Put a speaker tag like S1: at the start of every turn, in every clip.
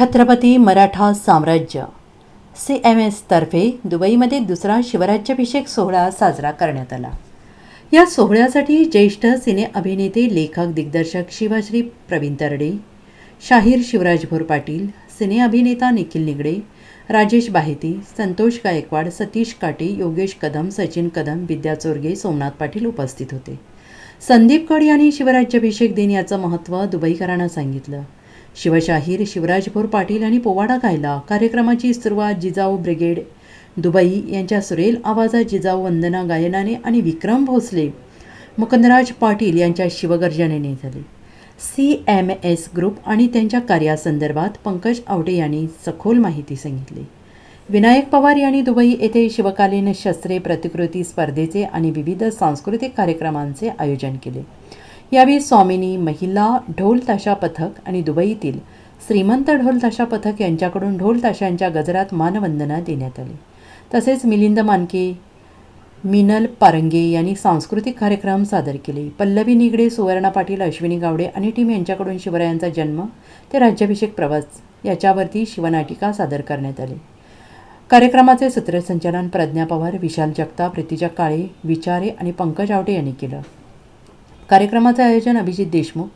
S1: छत्रपती मराठा साम्राज्य. C M एसतर्फे दुबईमध्ये दुसरा शिवराज्याभिषेक सोहळा साजरा करण्यात आला. या सोहळ्यासाठी ज्येष्ठ सिने अभिनेते लेखक दिग्दर्शक शिवाश्री प्रवीण तरडे शाहीर शिवराज भोर पाटील सिने अभिनेता निखिल निगडे राजेश बाहेती संतोष गायकवाड सतीश काटे योगेश कदम सचिन कदम विद्या चोरगे सोमनाथ पाटील उपस्थित होते. संदीप कड यांनी शिवराज्याभिषेक दिन याचं महत्त्व दुबईकरांना सांगितलं. शिवशाहीर शिवराजभोर पाटील आणि पोवाडा गायला. कार्यक्रमाची सुरुवात जिजाऊ ब्रिगेड दुबई यांच्या सुरेल आवाजात जिजाऊ वंदना गायनाने आणि विक्रम भोसले. मुकंदराज पाटील यांच्या शिवगर्जनेने झाली. सी एम एस ग्रुप आणि त्यांच्या कार्यासंदर्भात पंकज आवटे यांनी सखोल माहिती सांगितली. विनायक पवार यांनी दुबई येथे शिवकालीन शस्त्रे प्रतिकृती स्पर्धेचे आणि विविध सांस्कृतिक कार्यक्रमांचे आयोजन केले. यावेळी स्वामिनी महिला ढोल ताशा पथक आणि दुबईतील श्रीमंत ढोल ताशा पथक यांच्याकडून ढोल ताशांच्या गजरात मानवंदना देण्यात आली. तसेच मिलिंद मानके मिनल पारंगे यांनी सांस्कृतिक कार्यक्रम सादर केले. पल्लवी निगडे सुवर्णा पाटील अश्विनी गावडे आणि टीम यांच्याकडून शिवरायांचा जन्म ते राज्याभिषेक प्रवास याच्यावरती शिवनाटिका सादर करण्यात आली. कार्यक्रमाचे सूत्रसंचालन प्रज्ञा पवार विशाल जगताप रितिजा काळे विचारे आणि पंकज आवटे यांनी केलं. कार्यक्रमाचे आयोजन अभिजित देशमुख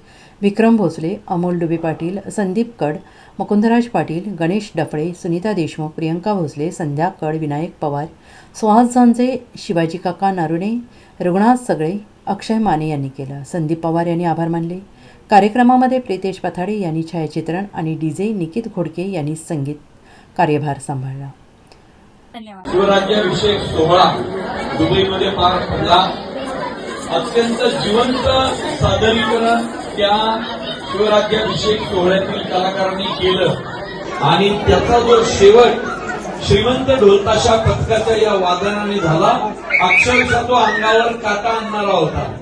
S1: विक्रम भोसले अमोल डुबे पाटील संदीप कड मुकुंदराज पाटील गणेश डफळे सुनीता देशमुख प्रियंका भोसले संध्या कड विनायक पवार सुहास झांजे शिवाजी काका नारुणे रघुनाथ सगळे अक्षय माने यांनी केलं. संदीप पवार यांनी आभार मानले. कार्यक्रमामध्ये प्रितेश पथाडे यांनी छायाचित्रण आणि डीजे निकित घोडके यांनी संगीत कार्यभार सांभाळला.
S2: धन्यवाद.
S3: शिवराज्याभिषेक सोहळा दुबईमध्ये पार पडला. अत्यंत जिवंत सादरीकरण त्या शिवराज्याभिषेक सोहळ्यातील कलाकारांनी केलं. आणि त्याचा जो शेवट श्रीमंत ढोलताशा पथकाच्या या वादनाने झाला अक्षरशः तो अंगावर काटा आणणारा होता.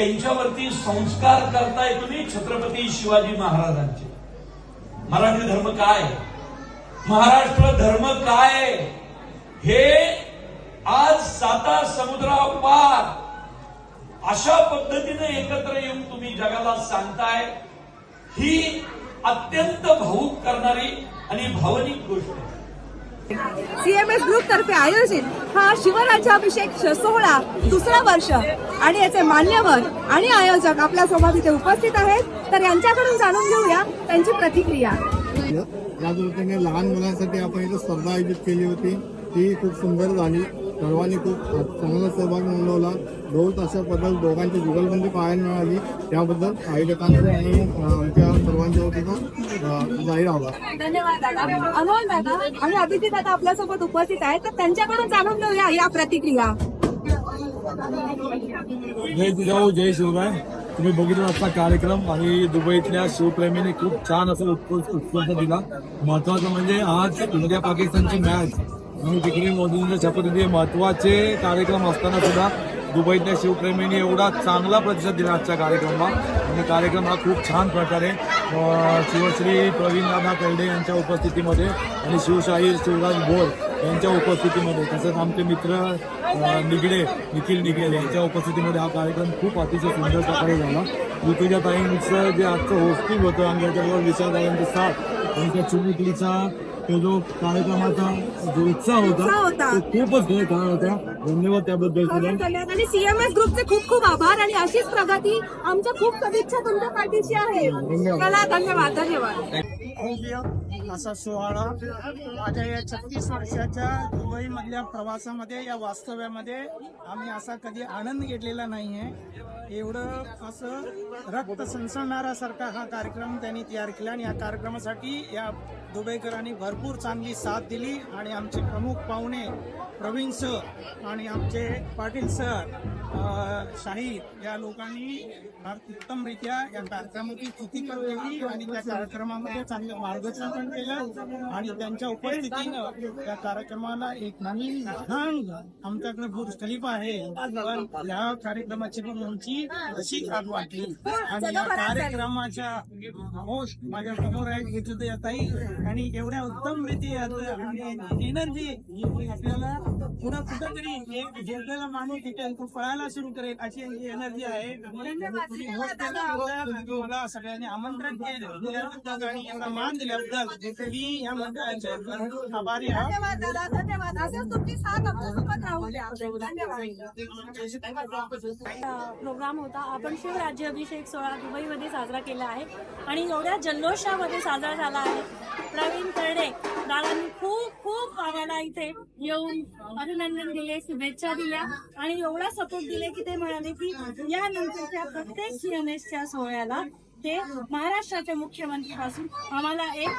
S3: त्यांच्यावरती संस्कार करताय तुम्ही छत्रपती शिवाजी महाराजांचे. मराठी धर्म काय? महाराष्ट्र धर्म काय? हे आज साता समुद्रापार अशा पद्धतीने एकत्र येऊन तुम्ही जगाला सांगताय. ही अत्यंत भाऊक करणारी आणि भावनिक गोष्ट आहे.
S2: सीएमएस ग्रुप तर्फे आयोजित हा शिवराज्याभिषेक सोहळा दुसरा वर्ष. आणि याचे मान्यवर आणि आयोजक आपल्यासोबत इथे उपस्थित आहेत. तर यांच्याकडून जाणून घेऊया त्यांची प्रतिक्रिया.
S4: या दृष्टीने लहान मुलांसाठी आपण इथे स्पर्धा आयोजित केली होती. ती खूप सुंदर झाली. सर्वांनी खूप चांगला सहभाग नोंदवला. ढोल ताशा पद्धत दोघांची जुगलबंदी पाहायला मिळाली. त्याबद्दल आयोजकांचे आणि आमच्या सर्वांच्या वतीनं जाहीर आभार.
S2: धन्यवाद दादा. अमोल दादा आणि अभिजित दादा आपल्यासोबत उपस्थित आहेत. तर त्यांच्याकडून जाणून घेऊया या प्रतिक्रिया.
S5: जय जिजाऊ जय शिवराय. तुम्ही बघितला असता कार्यक्रम आणि दुबईतल्या शिवप्रेमीने खूप छान असं उत्कृष्ट उत्स्फूर्त दिला. महत्वाचं म्हणजे आज इंडिया पाकिस्तानची मॅच म्हणून तिकडे मोदींच्या शपथविधी महत्त्वाचे कार्यक्रम असताना सुद्धा दुबईतल्या शिवप्रेमींनी एवढा चांगला प्रतिसाद दिला आजच्या कार्यक्रमाला आणि म्हणजे कार्यक्रम हा खूप छान प्रकारे शिवश्री प्रवीणदादा कल्डे यांच्या उपस्थितीमध्ये आणि शिवशाहीर शिवराज भोर यांच्या उपस्थितीमध्ये तसंच आमचे मित्र निगडे निखिल निगडे यांच्या उपस्थितीमध्ये हा कार्यक्रम खूप अतिशय सुंदर प्रकारे झाला. ऋतुजाताईंचं जे आजचं होस्टिंग होतं आणि त्याच्याबरोबर विशालदादांचा साथ त्यांच्या चुमुकलीचा तो जो कार्यक्रमाचा जो उत्साह
S2: होता.
S5: तो खूपच खेळ छान होता. धन्यवाद त्याबद्दल
S2: आणि सीएमएस ग्रुपचे खूप खूप आभार आणि अशीच प्रगती आमच्या खूप शुभेच्छा तुमच्या पाठीशी आहे. चला धन्यवाद धन्यवाद.
S6: असा सोहळा माझ्या या छत्तीस वर्षाच्या दुबईमधल्या प्रवासामध्ये या वास्तव्यामध्ये आम्ही असा कधी आनंद घेतलेला नाहीये. एवढं असं रक्त सणसणणारा सारखा हा कार्यक्रम त्यांनी तयार केला आणि या कार्यक्रमासाठी या दुबईकरांनी भरपूर चांगली साथ दिली आणि आमचे प्रमुख पाहुणे प्रवीण सर आणि आमचे पाटील सर अ, शाहीर या लोकांनी फार उत्तमरित्या या कार्यक्रमाची स्तुती पण केली आणि त्या कार्यक्रमामध्ये चांगलं मार्गदर्शन केलं आणि त्यांच्या उपस्थितीनं या कार्यक्रमाला एक नवीन छान आमच्याकडे बुर्ज खलिफा आहे. पण या कार्यक्रमाची पण उंची अशी आज वाटली. आणि या कार्यक्रमाच्या होस्ट माझ्यासमोर आहे इथे ताई आणि एवढ्या उत्तम रीती आणि एनर्जी आपल्याला पुन्हा कुठंतरी एक जिंकलेला माणूस तिथे पळायला सुरू करेल अशी एनर्जी आहे. मला सगळ्यांनी आमंत्रण केलं. आणि मान दिल्याबद्दल मी या मंडळाचे आभारी
S7: प्रोग्राम होता. आपण शिवराज्याभिषेक सोहळा दुबईमध्ये साजरा केला आहे. आणि एवढ्या जल्लोषामध्ये साजरा झाला आहे. प्रवीण कर्डे दादांनी खूप खूप आम्हाला इथे येऊन अभिनंदन दिले शुभेच्छा दिल्या. आणि एवढा सपोर्ट दिले की ते म्हणाले की यानंतरच्या प्रत्येक सीएमएसच्या सोहळ्याला ते महाराष्ट्राच्या मुख्यमंत्री पासून आम्हाला एक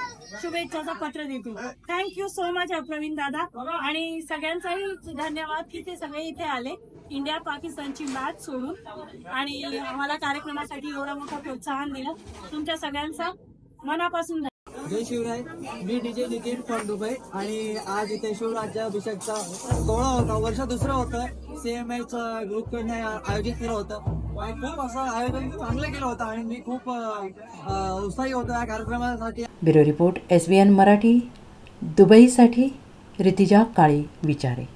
S7: शुभेच्छाचं पत्र देतील. थँक्यू सो मच प्रवीण दादा. आणि सगळ्यांचाही धन्यवाद की ते सगळे इथे आले. इंडिया पाकिस्तानची मॅच सोडून. आणि आम्हाला कार्यक्रमासाठी एवढा मोठा प्रोत्साहन दिलं. तुमच्या सगळ्यांचा मनापासून
S8: जय शिवराय मी डीजे नितीन फ्रॉम दुबई आणि आज इथे शिवराज्याभिषेकचा सोहळा होता. वर्ष दुसरं होतं. सीएमएच ग्रुपकडनं आयोजित केलं होतं. आणि खूप असं आयोजन चांगलं केलं होतं आणि मी खूप उत्साही होतो या कार्यक्रमासाठी.
S1: Bureau report S B N Marathi. दुबईसाठी Ritija काळी विचारे.